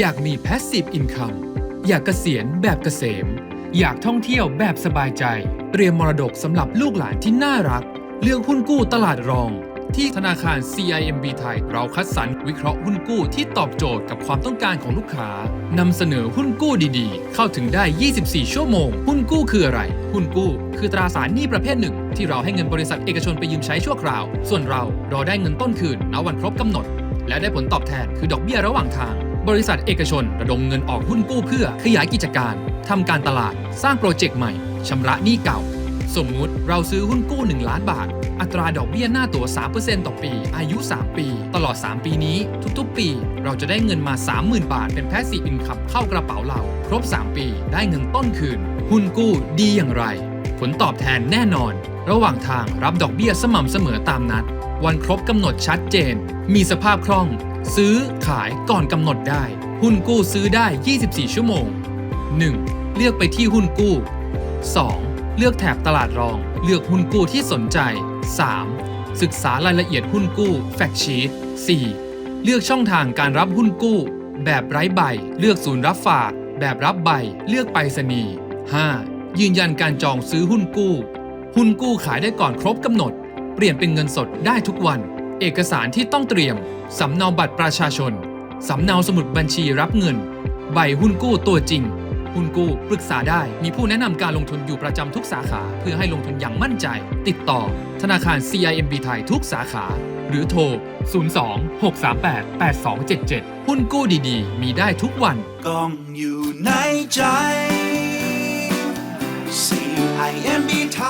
อยากมี Passive Income อยากเกษียณแบบเกษม อยากท่องเที่ยวแบบสบายใจ เตรียมมรดกสำหรับลูกหลานที่น่ารักเลือกหุ้นกู้ตลาดรอง ที่ธนาคาร CIMB ไทย เราคัดสรรวิเคราะห์หุ้นกู้ที่ตอบโจทย์กับความต้องการของลูกค้านำเสนอหุ้นกู้ดีๆ เข้าถึงได้ 24 ชั่วโมง หุ้นกู้คืออะไร หุ้นกู้ คือตราสารหนี้ประเภทหนึ่ง ที่เราให้เงินบริษัทเอกชนไปยืมใช้ชั่วคราว ส่วนเรารอได้เงินต้นคืนณวันครบกำหนด และได้ผลตอบแทนคือดอกเบี้ยระหว่างทาง บริษัทเอกชนระดมเงินออกหุ้นกู้เพื่อขยายกิจการ ทำการตลาด สร้างโปรเจกต์ใหม่ ชำระหนี้เก่า สมมุติเราซื้อหุ้นกู้ 1 ล้านบาท อัตราดอกเบี้ยหน้าตัว 3%ต่อปี อายุ 3 ปี ตลอด 3 ปีนี้ ทุกๆ ปี เราจะได้เงินมา 30,000 บาท เป็นแพสซีฟอินคัมเข้ากระเป๋าเรา ครบ 3 ปี ได้เงินต้นคืน หุ้นกู้ดีอย่างไร ผลตอบแทนแน่นอน ระหว่างทางรับดอกเบี้ยสม่ำเสมอตามนัด วันครบกำหนดชัดเจน มีสภาพคล่อง ซื้อขายก่อนกำหนดได้ หุ้นกู้ซื้อได้ 24 ชั่วโมง 1. เลือกไปที่หุ้นกู้ 2. เลือกแถบตลาดรอง เลือกหุ้นกู้ที่สนใจ 3. ศึกษารายละเอียดหุ้นกู้แฟกชีต 4. เลือกช่องทางการรับหุ้นกู้ แบบไร้ใบ เลือกศูนย์รับฝาก แบบรับใบ เลือกไปรษณีย์ 5. ยืนยันการจองซื้อหุ้นกู้ หุ้นกู้ขายได้ก่อนครบกำหนด เปลี่ยนเป็นเงินสดได้ทุกวัน เอกสารที่ต้องเตรียม สำเนาบัตรประชาชน สำเนาสมุดบัญชีรับเงิน ใบหุ้นกู้ตัวจริง หุ้นกู้ปรึกษาได้ มีผู้แนะนำการลงทุนอยู่ประจำทุกสาขา เพื่อให้ลงทุนอย่างมั่นใจ ติดต่อ ธนาคาร CIMB ไทยทุกสาขา หรือโทร 02 638 8277 หุ้นกู้ดีๆ มีได้ทุกวันกองอยู่ในใจ CIMB ไท